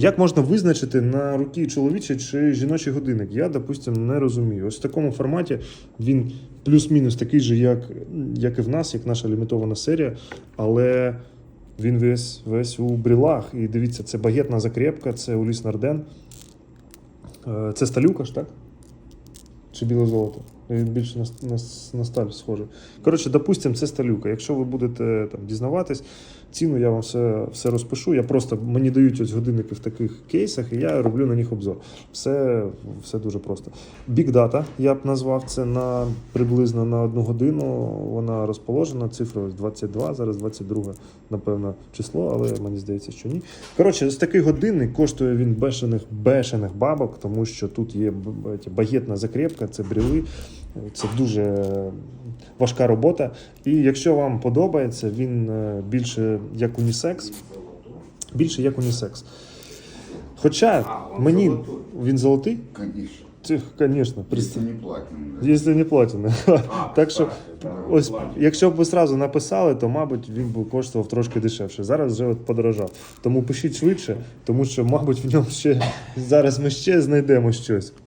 Як можна визначити на руки чоловічий чи жіночий годинник? Я, допустим, не розумію. Ось в такому форматі він плюс-мінус такий же, як, як і в нас, як наша лімітована серія, але він весь, весь у брілах. І дивіться, це багетна закрепка, це Уліс Нарден. Е, Це сталюка ж, так? Чи біле золото? Він більше на, на, на сталь схожий. Коротше, допустимо, це сталюка. Якщо ви будете там дізнаватись, ціну я вам все, все розпишу. Я просто мені дають ось годинники в таких кейсах, і я роблю на них обзор. Все, все дуже просто. Data, я б назвав це на приблизно на одну годину. Вона розположена. Цифра ось 22, зараз 22, напевно, число, але мені здається, що ні. Коротше, ось такий годинник коштує він бешених бешених бабок, тому що тут є багетна закрепка, це бріли. Це дуже важка робота. І якщо вам подобається, він е, більше як унісекс. Більше як унісекс. Хоча мені він золотий, звісно, Если не платим. да. Якщо не платіна. Так що, ось, якщо б ви сразу написали, то, мабуть, він би коштував трошки дешевше. Зараз вже от подорожав. Тому пишіть швидше, тому що, мабуть, в ньому ще зараз ми ще знайдемо щось.